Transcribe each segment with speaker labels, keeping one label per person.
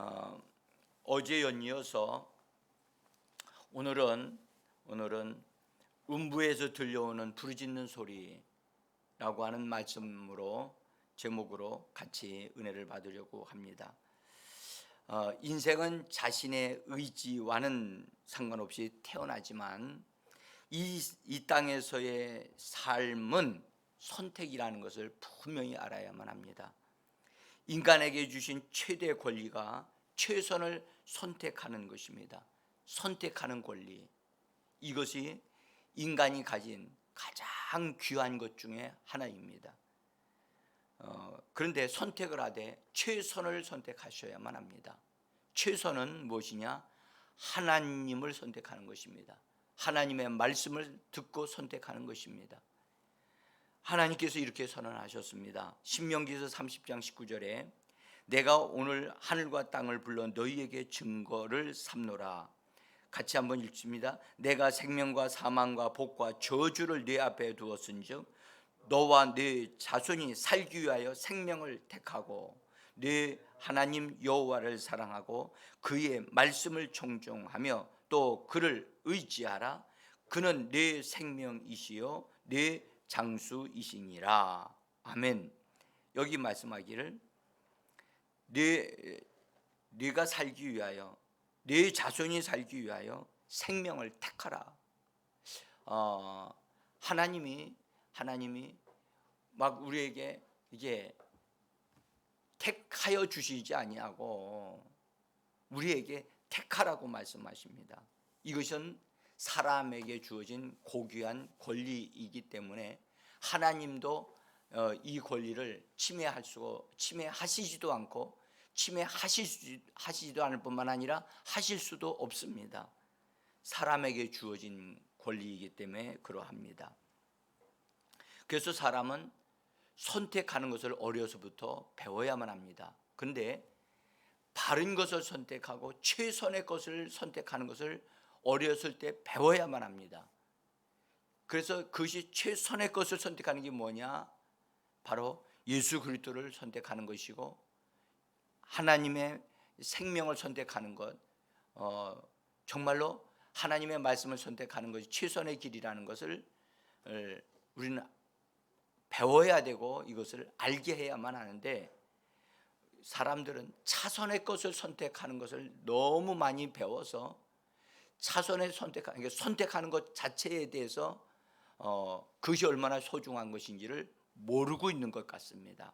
Speaker 1: 어, 어제 연이어서 오늘은 오늘은 음부에서 들려오는 부르짖는 소리라고 하는 말씀으로 제목으로 같이 은혜를 받으려고 합니다. 어, 인생은 자신의 의지와는 상관없이 태어나지만 이, 이 땅에서의 삶은 선택이라는 것을 분명히 알아야만 합니다. 인간에게 주신 최대 권리가 최선을 선택하는 것입니다. 선택하는 권리. 이것이 인간이 가진 가장 귀한 것 중에 하나입니다. 어, 그런데 선택을 하되 최선을 선택하셔야만 합니다. 최선은 무엇이냐? 하나님을 선택하는 것입니다. 하나님의 말씀을 듣고 선택하는 것입니다. 하나님께서 이렇게 선언하셨습니다. 신명기서 30장 19절에 내가 오늘 하늘과 땅을 불러 너희에게 증거를 삼노라. 같이 한번 읽습니다. 내가 생명과 사망과 복과 저주를 네 앞에 두었은즉 너와 네 자손이 살기 위하여 생명을 택하고 네 하나님 여호와를 사랑하고 그의 말씀을 청종하며 또 그를 의지하라. 그는 네 생명이시요 네 장수이시니라. 아멘. 여기 말씀하기를 네 네가 살기 위하여 네 자손이 살기 위하여 생명을 택하라. 어, 하나님이 하나님이 막 우리에게 이게 택하여 주시지 아니하고 우리에게 택하라고 말씀하십니다. 이것은 사람에게 주어진 고귀한 권리이기 때문에 하나님도 어, 이 권리를 침해할 수 침해하시지도 않고 침해하시지도 않을 뿐만 아니라 하실 수도 없습니다. 사람에게 주어진 권리이기 때문에 그러합니다. 그래서 사람은 선택하는 것을 어려서부터 배워야만 합니다. 그런데 바른 것을 선택하고 최선의 것을 선택하는 것을 어렸을 때 배워야만 합니다. 그래서 그것이 최선의 것을 선택하는 게 뭐냐? 바로 예수 그리스도를 선택하는 것이고 하나님의 생명을 선택하는 것, 어, 정말로 하나님의 말씀을 선택하는 것이 최선의 길이라는 것을 우리는 배워야 되고 이것을 알게 해야만 하는데 사람들은 차선의 것을 선택하는 것을 너무 많이 배워서 차선의 선택하는 게 선택하는 것 자체에 대해서 어, 그것이 얼마나 소중한 것인지를 모르고 있는 것 같습니다.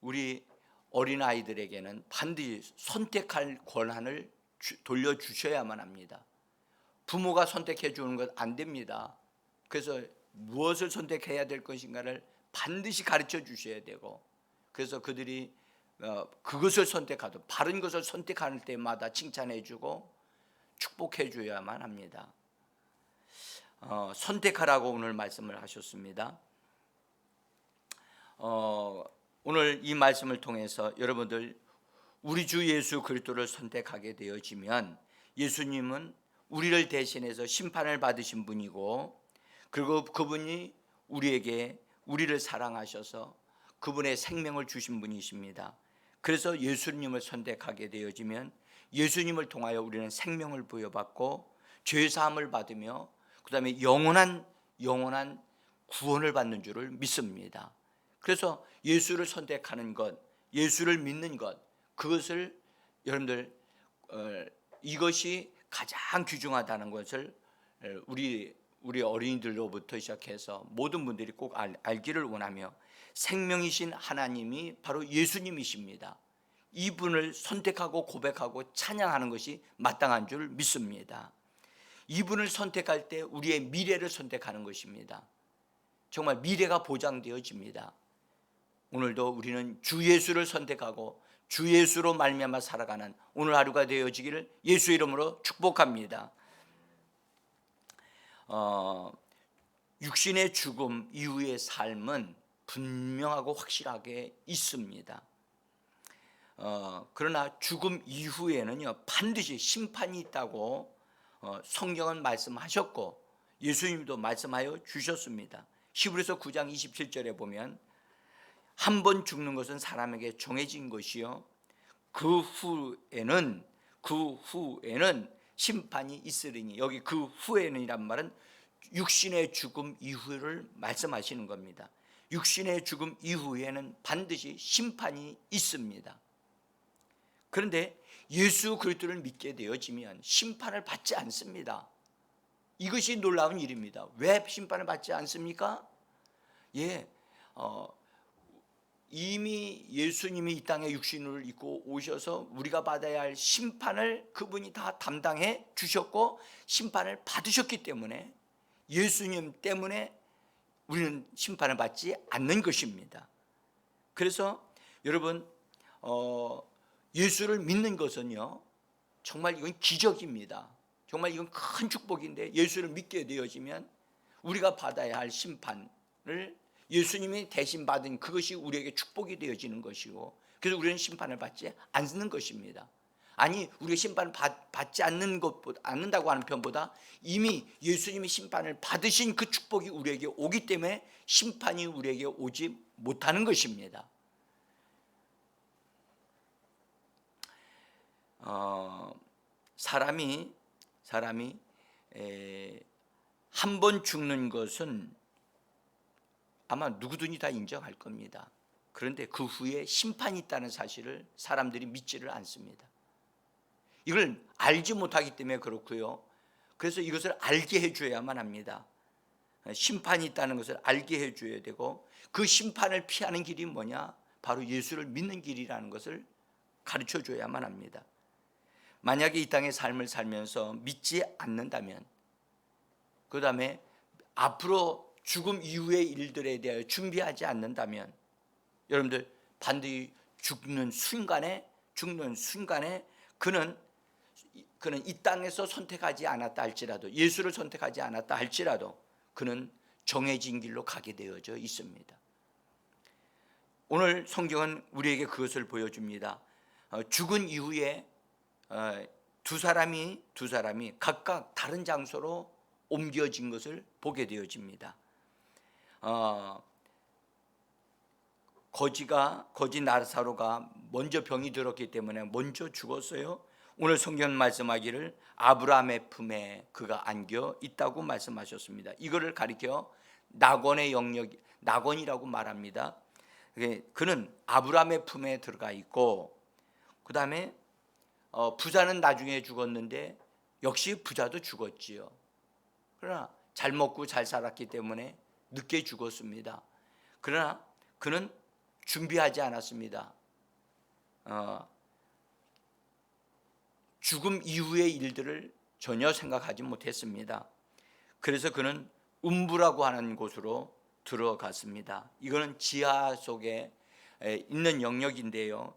Speaker 1: 우리 어린 아이들에게는 반드시 선택할 권한을 주, 돌려 주셔야만 합니다. 부모가 선택해 주는 것 안 됩니다. 그래서 무엇을 선택해야 될 것인가를 반드시 가르쳐 주셔야 되고 그래서 그들이 어, 그것을 선택하도 바른 것을 선택할 때마다 칭찬해 주고 축복해 줘야만 합니다. 어, 선택하라고 오늘 말씀을 하셨습니다. 어, 오늘 이 말씀을 통해서 여러분들 우리 주 예수 그리스도를 선택하게 되어지면 예수님은 우리를 대신해서 심판을 받으신 분이고 그리고 그분이 우리에게 우리를 사랑하셔서 그분의 생명을 주신 분이십니다. 그래서 예수님을 선택하게 되어지면 예수님을 통하여 우리는 생명을 부여받고 죄 사함을 받으며 그다음에 영원한 영원한 구원을 받는 줄을 믿습니다. 그래서 예수를 선택하는 것, 예수를 믿는 것, 그것을 여러분들 어, 이것이 가장 귀중하다는 것을 어, 우리 우리 어린이들로부터 시작해서 모든 분들이 꼭 알, 알기를 원하며 생명이신 하나님이 바로 예수님이십니다. 이분을 선택하고 고백하고 찬양하는 것이 마땅한 줄 믿습니다. 이분을 선택할 때 우리의 미래를 선택하는 것입니다. 정말 미래가 보장되어집니다. 오늘도 우리는 주 예수를 선택하고 주 예수로 말미암아 살아가는 오늘 하루가 되어지기를 예수 이름으로 축복합니다. 어, 육신의 죽음 이후의 삶은 분명하고 확실하게 있습니다. 어, 그러나 죽음 이후에는요 반드시 심판이 있다고 어, 성경은 말씀하셨고 예수님도 말씀하여 주셨습니다. 히브리서 9장 27절에 보면 한 번 죽는 것은 사람에게 정해진 것이요 그 후에는 그 후에는 심판이 있으리니 여기 그 후에는이란 말은 육신의 죽음 이후를 말씀하시는 겁니다. 육신의 죽음 이후에는 반드시 심판이 있습니다. 그런데 예수 그리스도를 믿게 되어지면 심판을 받지 않습니다. 이것이 놀라운 일입니다. 왜 심판을 받지 않습니까? 예, 어, 이미 예수님이 이 땅에 육신을 입고 오셔서 우리가 받아야 할 심판을 그분이 다 담당해 주셨고 심판을 받으셨기 때문에 예수님 때문에 우리는 심판을 받지 않는 것입니다. 그래서 여러분 어, 예수를 믿는 것은요 정말 이건 기적입니다. 정말 이건 큰 축복인데 예수를 믿게 되어지면 우리가 받아야 할 심판을 예수님이 대신 받은 그것이 우리에게 축복이 되어지는 것이고 그래서 우리는 심판을 받지 않는 것입니다. 아니 우리가 심판을 받, 받지 않는 것보다 않는다고 하는 편보다 이미 예수님이 심판을 받으신 그 축복이 우리에게 오기 때문에 심판이 우리에게 오지 못하는 것입니다. 어, 사람이 사람이 한 번 죽는 것은 아마 누구든지 다 인정할 겁니다. 그런데 그 후에 심판이 있다는 사실을 사람들이 믿지를 않습니다. 이걸 알지 못하기 때문에 그렇고요. 그래서 이것을 알게 해줘야만 합니다. 심판이 있다는 것을 알게 해줘야 되고 그 심판을 피하는 길이 뭐냐? 바로 예수를 믿는 길이라는 것을 가르쳐 줘야만 합니다. 만약에 이 땅의 삶을 살면서 믿지 않는다면 그 다음에 앞으로 죽음 이후의 일들에 대하여 준비하지 않는다면 여러분들 반드시 죽는 순간에 죽는 순간에 그는 그는 이 땅에서 선택하지 않았다 할지라도 예수를 선택하지 않았다 할지라도 그는 정해진 길로 가게 되어져 있습니다. 오늘 성경은 우리에게 그것을 보여줍니다. 어, 죽은 이후에 어, 두 사람이 두 사람이 각각 다른 장소로 옮겨진 것을 보게 되어집니다. 어, 거지가 거지 나사로가 먼저 병이 들었기 때문에 먼저 죽었어요. 오늘 성경 말씀하기를 아브라함의 품에 그가 안겨 있다고 말씀하셨습니다. 이거를 가리켜 낙원의 영역 낙원이라고 말합니다. 그는 아브라함의 품에 들어가 있고 그 다음에 어, 부자는 나중에 죽었는데 역시 부자도 죽었지요. 그러나 잘 먹고 잘 살았기 때문에 늦게 죽었습니다. 그러나 그는 준비하지 않았습니다. 어, 죽음 이후의 일들을 전혀 생각하지 못했습니다. 그래서 그는 음부라고 하는 곳으로 들어갔습니다. 이거는 지하 속에 있는 영역인데요.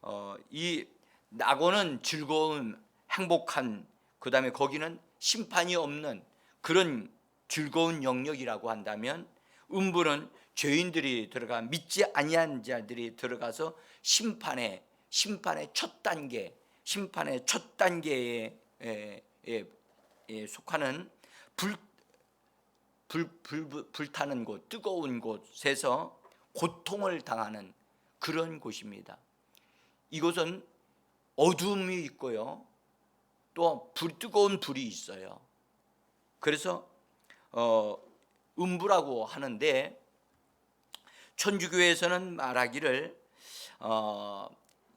Speaker 1: 어, 이 낙원은 즐거운 행복한 그 다음에 거기는 심판이 없는 그런 즐거운 영역이라고 한다면 음부는 죄인들이 들어가 믿지 아니한 자들이 들어가서 심판의 심판의 첫 단계 심판의 첫 단계에 에, 에, 에, 속하는 불, 불, 불, 불타는 곳 뜨거운 곳에서 고통을 당하는 그런 곳입니다. 이곳은 어둠이 있고요. 또 불, 뜨거운 불이 있어요. 그래서 어, 음부라고 하는데 천주교에서는 말하기를 어,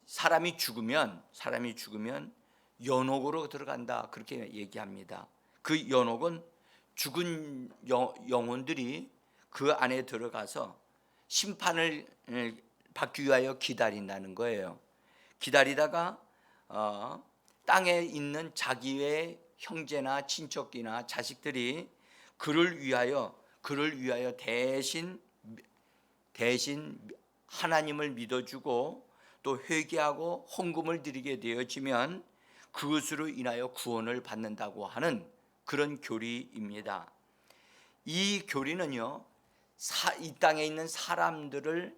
Speaker 1: 사람이 죽으면 사람이 죽으면 연옥으로 들어간다 그렇게 얘기합니다. 그 연옥은 죽은 영혼들이 그 안에 들어가서 심판을 받기 위하여 기다린다는 거예요. 기다리다가 어, 땅에 있는 자기의 형제나 친척이나 자식들이 그를 위하여 그를 위하여 대신 대신 하나님을 믿어주고 또 회개하고 헌금을 드리게 되어지면 그것으로 인하여 구원을 받는다고 하는 그런 교리입니다. 이 교리는요, 사, 이 땅에 있는 사람들을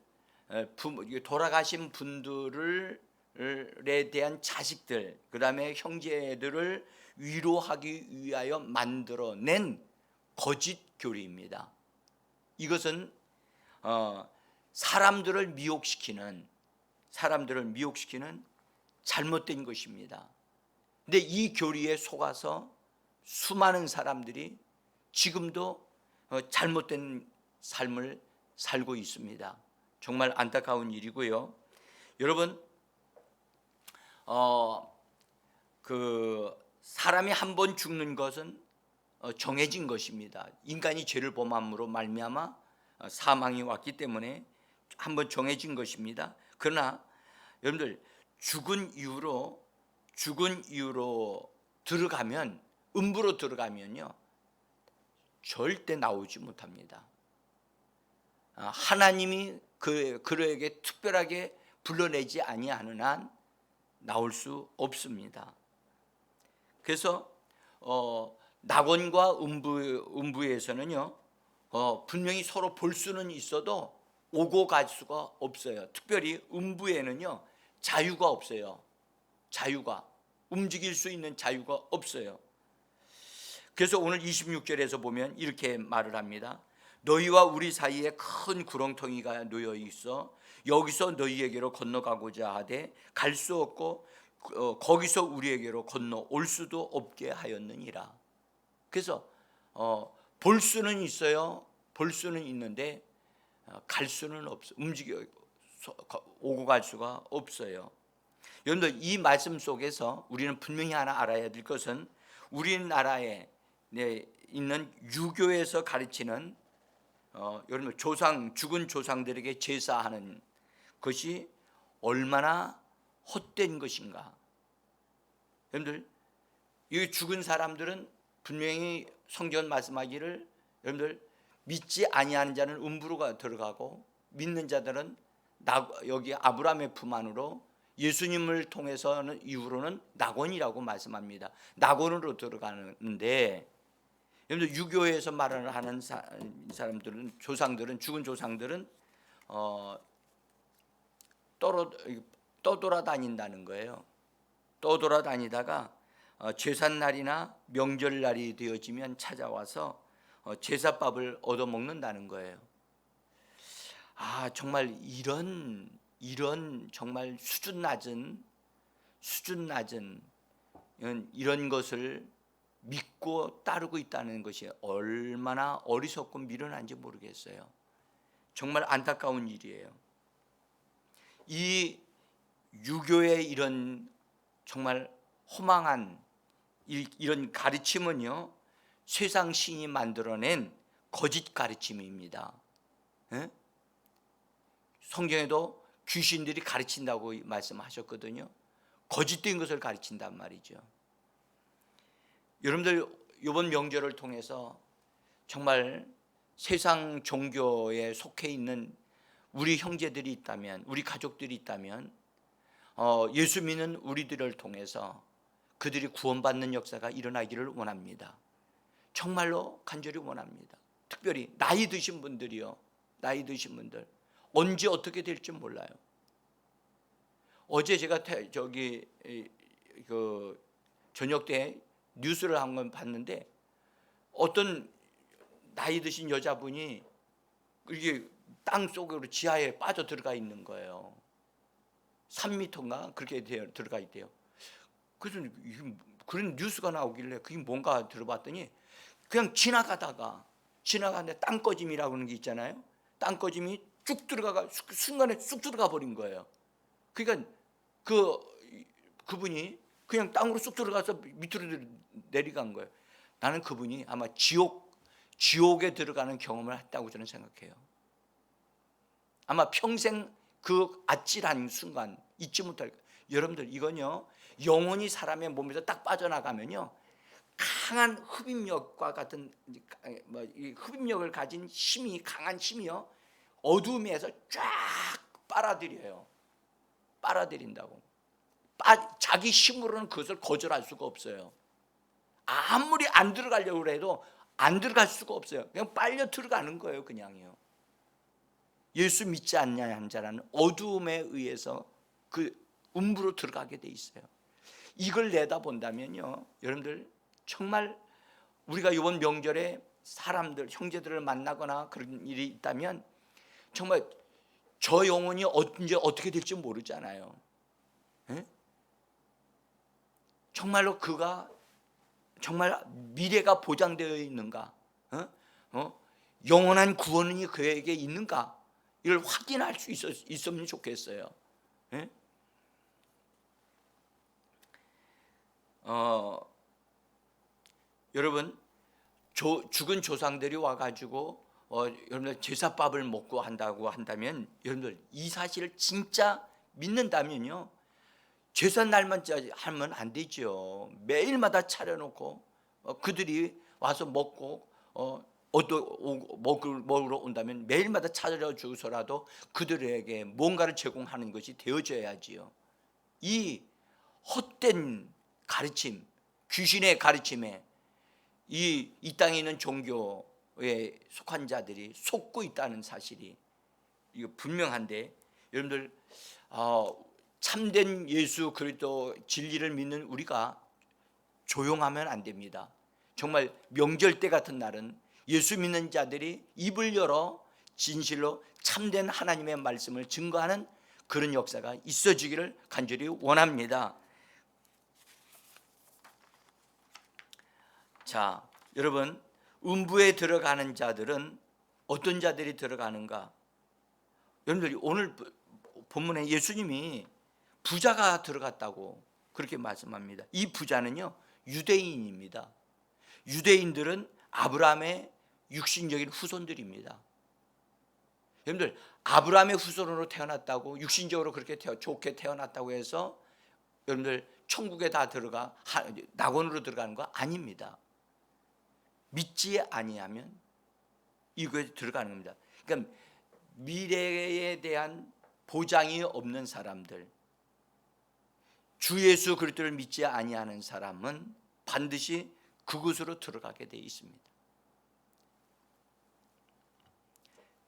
Speaker 1: 돌아가신 분들을 에 대한 자식들, 그 다음에 형제들을 위로하기 위하여 만들어낸 거짓 교리입니다. 이것은 어, 사람들을 미혹시키는 사람들을 미혹시키는 잘못된 것입니다. 근데 이 교리에 속아서 수많은 사람들이 지금도 어, 잘못된 삶을 살고 있습니다. 정말 안타까운 일이고요. 여러분, 어, 그 사람이 한 번 죽는 것은 어, 정해진 것입니다. 인간이 죄를 범함으로 말미암아 어, 사망이 왔기 때문에 한 번 정해진 것입니다. 그러나 여러분들 죽은 이후로 죽은 이후로 들어가면 음부로 들어가면요 절대 나오지 못합니다. 아, 하나님이 그 그에게 특별하게 불러내지 아니하는 한 나올 수 없습니다. 그래서 어, 낙원과 음부 음부에서는요 어, 분명히 서로 볼 수는 있어도 오고 갈 수가 없어요. 특별히 음부에는요 자유가 없어요. 자유가 움직일 수 있는 자유가 없어요. 그래서 오늘 26절에서 보면 이렇게 말을 합니다. 너희와 우리 사이에 큰 구렁텅이가 놓여 있어 여기서 너희에게로 건너가고자 하되 갈 수 없고 어, 거기서 우리에게로 건너 올 수도 없게 하였느니라. 그래서 어, 볼 수는 있어요. 볼 수는 있는데 어, 갈 수는 없어. 움직여 오고 갈 수가 없어요. 여러분들 이 말씀 속에서 우리는 분명히 하나 알아야 될 것은 우리나라에 네, 있는 유교에서 가르치는 어, 여러분 조상 죽은 조상들에게 제사하는 것이 얼마나 헛된 것인가. 여러분들 이 죽은 사람들은 분명히 성경 말씀하기를 여러분들 믿지 아니하는 자는 음부로가 들어가고 믿는 자들은 나, 여기 아브라함의 품 안으로 예수님을 통해서는 이후로는 낙원이라고 말씀합니다. 낙원으로 들어가는데 여러분들 유교에서 말을 하는 사, 사람들은 조상들은 죽은 조상들은 어, 떠러, 떠돌아다닌다는 거예요. 떠돌아다니다가 어, 제삿날이나 명절날이 되어지면 찾아와서 어, 제사밥을 얻어먹는다는 거예요. 아 정말 이런 이런 정말 수준 낮은 수준 낮은 이런- 것을 믿고 따르고 있다는 것이 얼마나 어리석고 미련한지 모르겠어요. 정말 안타까운 일이에요. 이 유교의 이런 정말 허망한 이- 이런 가르침은요 세상 신이 만들어낸 거짓 가르침입니다. 예? 성경에도 귀신들이 가르친다고 말씀하셨거든요. 거짓된 것을 가르친단 말이죠. 여러분들 이번 명절을 통해서 정말 세상 종교에 속해 있는 우리 형제들이 있다면, 우리 가족들이 있다면, 어, 예수 믿는 우리들을 통해서 그들이 구원받는 역사가 일어나기를 원합니다. 정말로 간절히 원합니다. 특별히 나이 드신 분들이요, 나이 드신 분들 언제 어떻게 될지 몰라요. 어제 제가 태- 저기 이- 그 저녁 때 뉴스를 한 건 봤는데 어떤 나이 드신 여자분이 이게 땅 속으로 지하에 빠져 들어가 있는 거예요. 3미터인가 그렇게 들어가 있대요. 그래서 그런 뉴스가 나오길래 그게 뭔가 들어봤더니 그냥 지나가다가 지나가는데 땅꺼짐이라고 하는 게 있잖아요. 땅꺼짐이 쭉 들어가가 수- 순간에 쑥 들어가 버린 거예요. 그러니까 그 그분이 그냥 땅으로 쑥 들어가서 밑으로 내려간 거예요. 나는 그분이 아마 지옥 지옥에 들어가는 경험을 했다고 저는 생각해요. 아마 평생 그 아찔한 순간 잊지 못할. 여러분들 이건요 영혼이 사람의 몸에서 딱 빠져나가면요 강한 흡입력과 같은 뭐이 흡입력을 가진 힘이 강한 힘이요 어둠에서 쫙 빨아들여요. 빨아들인다고. 빠, 자기 힘으로는 그것을 거절할 수가 없어요. 아무리 안 들어가려고 해도 안 들어갈 수가 없어요. 그냥 빨려 들어가는 거예요, 그냥요. 예수 믿지 않냐 한 자라는 어두움에 의해서 그 음부로 들어가게 돼 있어요. 이걸 내다본다면요, 여러분들 정말 우리가 이번 명절에 사람들 형제들을 만나거나 그런 일이 있다면 정말 저 영혼이 언제 어떻게 될지 모르잖아요. 예? 정말로 그가 정말 미래가 보장되어 있는가? 어? 어? 영원한 구원이 그에게 있는가? 이걸 확인할 수 있었, 있으면 좋겠어요. 예? 어, 여러분 조, 죽은 조상들이 와가지고 어, 여러분들 제사밥을 먹고 한다고 한다면 여러분들 이 사실을 진짜 믿는다면요 제사 날만 짜- 하면 안 되죠 매일마다 차려놓고 어, 그들이 와서 먹고 어, 얻 어 먹을 먹으러 온다면 매일마다 차려주서라도 그들에게 뭔가를 제공하는 것이 되어져야지요 이 헛된 가르침 귀신의 가르침에 이, 이 땅에 있는 종교에 속한 자들이 속고 있다는 사실이 이거 분명한데 여러분들 어, 참된 예수 그리스도 진리를 믿는 우리가 조용하면 안 됩니다. 정말 명절 때 같은 날은 예수 믿는 자들이 입을 열어 진실로 참된 하나님의 말씀을 증거하는 그런 역사가 있어지기를 간절히 원합니다. 자, 여러분 음부에 들어가는 자들은 어떤 자들이 들어가는가? 여러분들 오늘 본문에 예수님이 부자가 들어갔다고 그렇게 말씀합니다. 이 부자는요 유대인입니다. 유대인들은 아브라함의 육신적인 후손들입니다. 여러분들 아브라함의 후손으로 태어났다고 육신적으로 그렇게 태어, 좋게 태어났다고 해서 여러분들 천국에 다 들어가 하- 낙원으로 들어가는 거 아닙니다. 믿지 아니하면 이거에 들어가는 겁니다. 그러니까 미래에 대한 보장이 없는 사람들, 주 예수 그리스도를 믿지 아니하는 사람은 반드시 그곳으로 들어가게 돼 있습니다.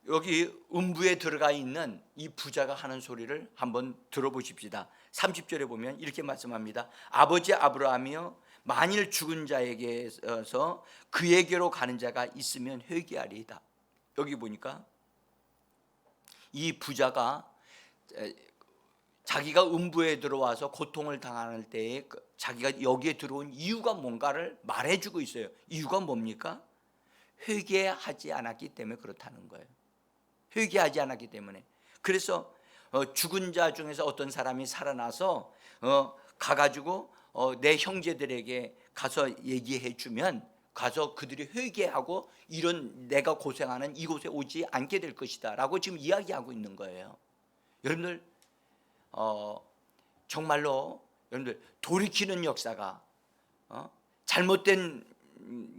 Speaker 1: 여기 음부에 들어가 있는 이 부자가 하는 소리를 한번 들어보십시다. 30절에 보면 이렇게 말씀합니다. 아버지 아브라함이여 만일 죽은 자에게서 그에게로 가는 자가 있으면 회개하리이다. 여기 보니까 이 부자가 에, 자기가 음부에 들어와서 고통을 당할 때에 그 자기가 여기에 들어온 이유가 뭔가를 말해주고 있어요. 이유가 뭡니까? 회개하지 않았기 때문에 그렇다는 거예요. 회개하지 않았기 때문에. 그래서 어, 죽은 자 중에서 어떤 사람이 살아나서 어, 가가지고 어, 내 형제들에게 가서 얘기해 주면 가서 그들이 회개하고 이런 내가 고생하는 이곳에 오지 않게 될 것이다라고 지금 이야기하고 있는 거예요. 여러분들 어, 정말로 여러분들 돌이키는 역사가 어? 잘못된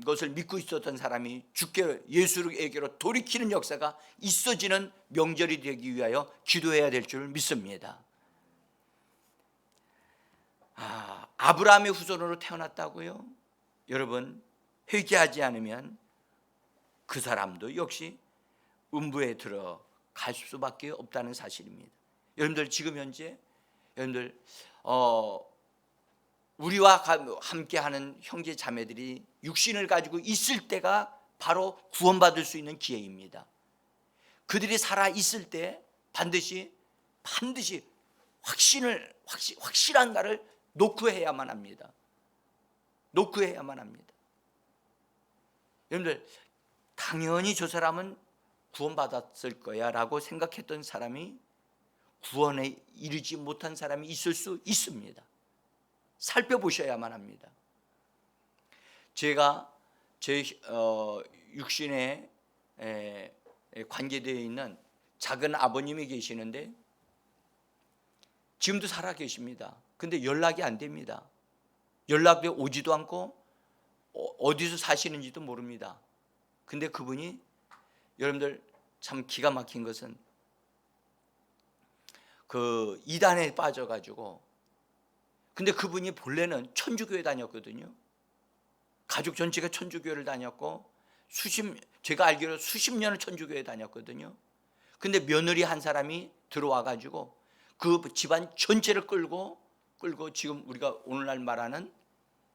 Speaker 1: 것을 믿고 있었던 사람이 주께 예수에게로 돌이키는 역사가 있어지는 명절이 되기 위하여 기도해야 될 줄 믿습니다. 아, 아브라함의 후손으로 태어났다고요? 여러분 회개하지 않으면 그 사람도 역시 음부에 들어갈 수밖에 없다는 사실입니다. 여러분들 지금 현재 여러분들 어 우리와 함께하는 형제 자매들이 육신을 가지고 있을 때가 바로 구원받을 수 있는 기회입니다. 그들이 살아 있을 때 반드시 반드시 확신을 확실 확실한 가를 놓고 해야만 합니다. 놓고 해야만 합니다. 여러분들 당연히 저 사람은 구원받았을 거야라고 생각했던 사람이 구원에 이르지 못한 사람이 있을 수 있습니다. 살펴보셔야만 합니다. 제가 제 어, 육신에 에, 에, 관계되어 있는 작은 아버님이 계시는데 지금도 살아 계십니다. 근데 연락이 안 됩니다. 연락이 오지도 않고 어, 어디서 사시는지도 모릅니다. 근데 그분이 여러분들 참 기가 막힌 것은 그 이단에 빠져가지고 근데 그분이 본래는 천주교에 다녔거든요. 가족 전체가 천주교를 다녔고 수십 제가 알기로 수십 년을 천주교에 다녔거든요. 근데 며느리 한 사람이 들어와 가지고 그 집안 전체를 끌고 끌고 지금 우리가 오늘날 말하는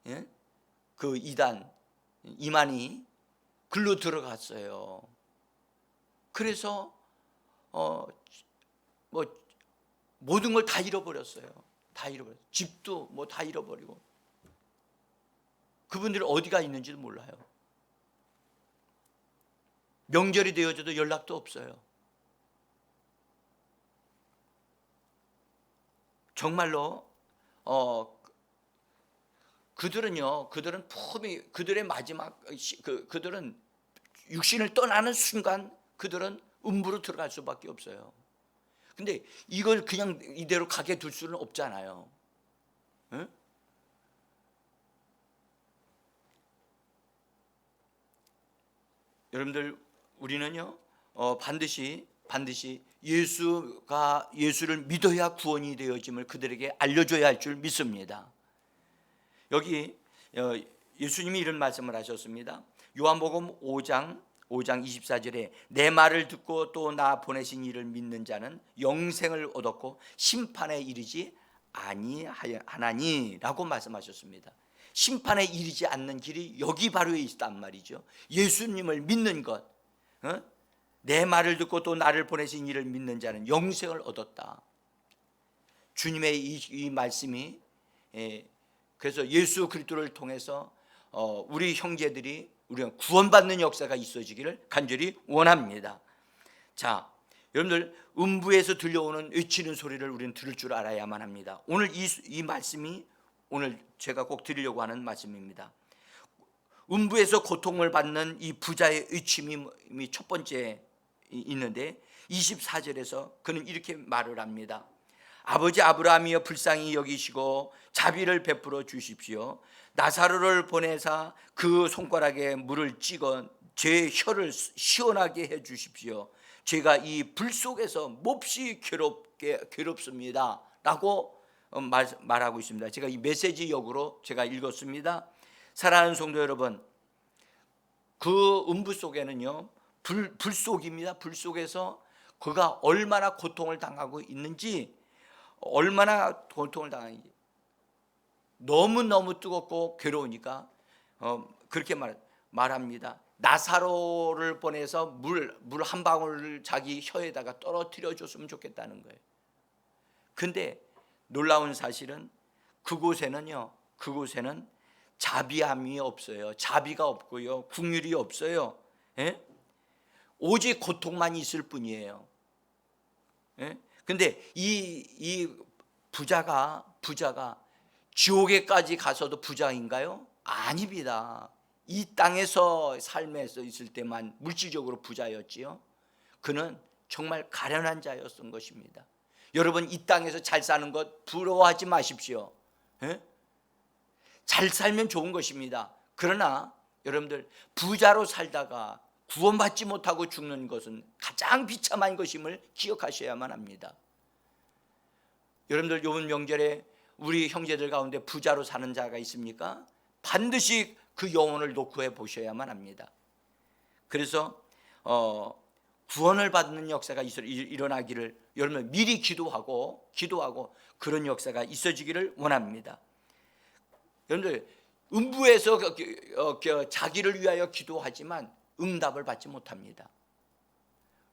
Speaker 1: 예? 그 이단 이만이 글로 들어갔어요. 그래서 어 뭐 모든 걸 다 잃어버렸어요. 다 잃어버렸어요. 집도 뭐 다 잃어버리고 그분들이 어디가 있는지도 몰라요. 명절이 되어져도 연락도 없어요. 정말로 어 그들은요, 그들은 품이 그들의 마지막 시- 그 그들은 육신을 떠나는 순간 그들은 음부로 들어갈 수밖에 없어요. 근데 이걸 그냥 이대로 가게 둘 수는 없잖아요. 응? 여러분들 우리는요 어, 반드시 반드시 예수가 예수를 믿어야 구원이 되어짐을 그들에게 알려줘야 할 줄 믿습니다. 여기 어, 예수님이 이런 말씀을 하셨습니다. 요한복음 5장 5장 24절에 내 말을 듣고 또 나 보내신 이를 믿는 자는 영생을 얻었고 심판에 이르지 아니하나니라고 말씀하셨습니다. 심판에 이르지 않는 길이 여기 바로 있단 말이죠. 예수님을 믿는 것, 어? 내 말을 듣고 또 나를 보내신 이를 믿는 자는 영생을 얻었다. 주님의 이, 이 말씀이 예, 그래서 예수 그리스도를 통해서 어, 우리 형제들이 우리가 구원받는 역사가 있어지기를 간절히 원합니다. 자, 여러분들 음부에서 들려오는 외치는 소리를 우리는 들을 줄 알아야만 합니다. 오늘 이, 이 말씀이 오늘 제가 꼭 드리려고 하는 말씀입니다. 음부에서 고통을 받는 이 부자의 의침이 첫 번째 있는데 24절에서 그는 이렇게 말을 합니다. 아버지 아브라함이여 불쌍히 여기시고 자비를 베풀어 주십시오. 나사로를 보내사 그 손가락에 물을 찍어 제 혀를 시원하게 해 주십시오. 제가 이 불 속에서 몹시 괴롭게 괴롭습니다라고 어, 말, 말하고 있습니다. 제가 이 메시지 역으로 제가 읽었습니다. 사랑하는 성도 여러분, 그 음부 속에는요 불, 불 속입니다. 불 속에서 그가 얼마나 고통을 당하고 있는지 얼마나 고통을 당하는지 너무 너무 뜨겁고 괴로우니까 어, 그렇게 말, 말합니다. 나사로를 보내서 물 물 한 방울을 자기 혀에다가 떨어뜨려 줬으면 좋겠다는 거예요. 근데 놀라운 사실은 그곳에는요. 그곳에는 자비함이 없어요. 자비가 없고요. 국률이 없어요. 예? 오직 고통만 있을 뿐이에요. 예? 근데 이, 이 부자가, 부자가 지옥에까지 가서도 부자인가요? 아닙니다. 이 땅에서 삶에서 있을 때만 물질적으로 부자였지요. 그는 정말 가련한 자였던 것입니다. 여러분 이 땅에서 잘 사는 것 부러워하지 마십시오. 예? 잘 살면 좋은 것입니다. 그러나 여러분들 부자로 살다가 구원받지 못하고 죽는 것은 가장 비참한 것임을 기억하셔야만 합니다. 여러분들 이번 명절에 우리 형제들 가운데 부자로 사는 자가 있습니까? 반드시 그 영혼을 녹화해 보셔야만 합니다. 그래서 어, 구원을 받는 역사가 일어나기를 여러분 미리 기도하고 기도하고 그런 역사가 있어지기를 원합니다. 여러분들 음부에서 그, 그, 어, 그 자기를 위하여 기도하지만 응답을 받지 못합니다.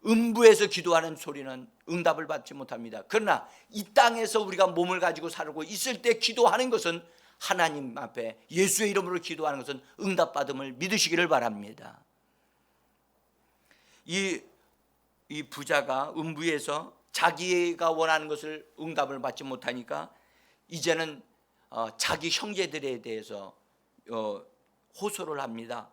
Speaker 1: 음부에서 기도하는 소리는 응답을 받지 못합니다. 그러나 이 땅에서 우리가 몸을 가지고 살고 있을 때 기도하는 것은 하나님 앞에 예수의 이름으로 기도하는 것은 응답받음을 믿으시기를 바랍니다. 이, 이 부자가 음부에서 자기가 원하는 것을 응답을 받지 못하니까 이제는 어, 자기 형제들에 대해서 어, 호소를 합니다.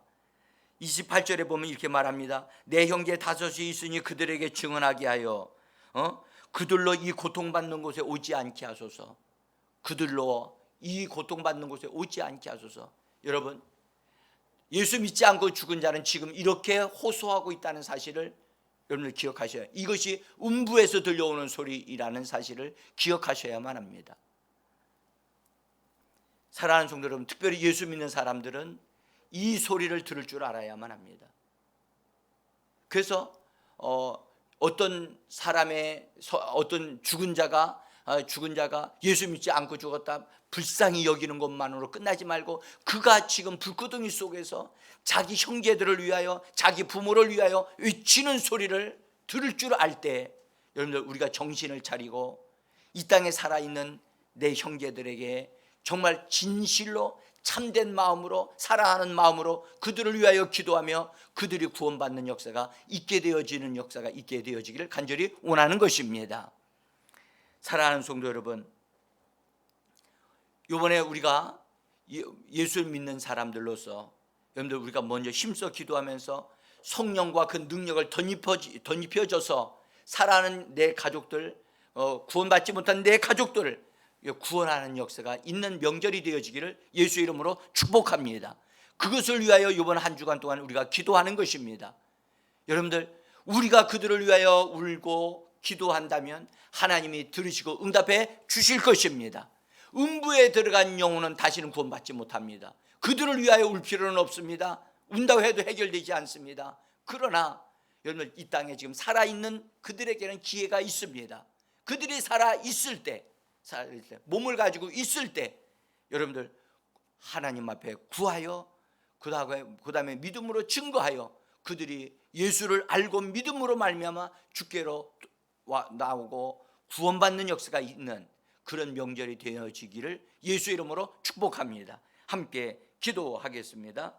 Speaker 1: 28절에 보면 이렇게 말합니다. 내 형제 다섯이 있으니 그들에게 증언하게 하여 어? 그들로 이 고통받는 곳에 오지 않게 하소서. 그들로 이 고통받는 곳에 오지 않게 하소서. 여러분 예수 믿지 않고 죽은 자는 지금 이렇게 호소하고 있다는 사실을 여러분들 기억하셔야 이것이 음부에서 들려오는 소리라는 사실을 기억하셔야만 합니다. 사랑하는 성도 여러분, 특별히 예수 믿는 사람들은 이 소리를 들을 줄 알아야만 합니다. 그래서 어, 어떤 사람의 어떤 죽은 자가 어, 죽은 자가 예수 믿지 않고 죽었다 불쌍히 여기는 것만으로 끝나지 말고 그가 지금 불구덩이 속에서 자기 형제들을 위하여 자기 부모를 위하여 외치는 소리를 들을 줄 알 때 여러분들 우리가 정신을 차리고 이 땅에 살아 있는 내 형제들에게 정말 진실로 참된 마음으로 사랑하는 마음으로 그들을 위하여 기도하며 그들이 구원받는 역사가 있게 되어지는 역사가 있게 되어지기를 간절히 원하는 것입니다. 사랑하는 성도 여러분, 이번에 우리가 예- 예수를 믿는 사람들로서 여러분들 우리가 먼저 힘써 기도하면서 성령과 그 능력을 덧입혀 덧입혀져서 살아가는 내 가족들 어, 구원받지 못한 내 가족들을 구원하는 역사가 있는 명절이 되어지기를 예수 이름으로 축복합니다. 그것을 위하여 이번 한 주간 동안 우리가 기도하는 것입니다. 여러분들 우리가 그들을 위하여 울고 기도한다면 하나님이 들으시고 응답해 주실 것입니다. 음부에 들어간 영혼은 다시는 구원받지 못합니다. 그들을 위하여 울 필요는 없습니다. 운다고 해도 해결되지 않습니다. 그러나 여러분 이 땅에 지금 살아 있는 그들에게는 기회가 있습니다. 그들이 살아 있을 때, 몸을 가지고 있을 때 여러분들 하나님 앞에 구하여 그다음에 믿음으로 증거하여 그들이 예수를 알고 믿음으로 말미암아 주께로 와- 나오고 구원받는 역사가 있는 그런 명절이 되어지기를 예수 이름으로 축복합니다. 함께 기도하겠습니다.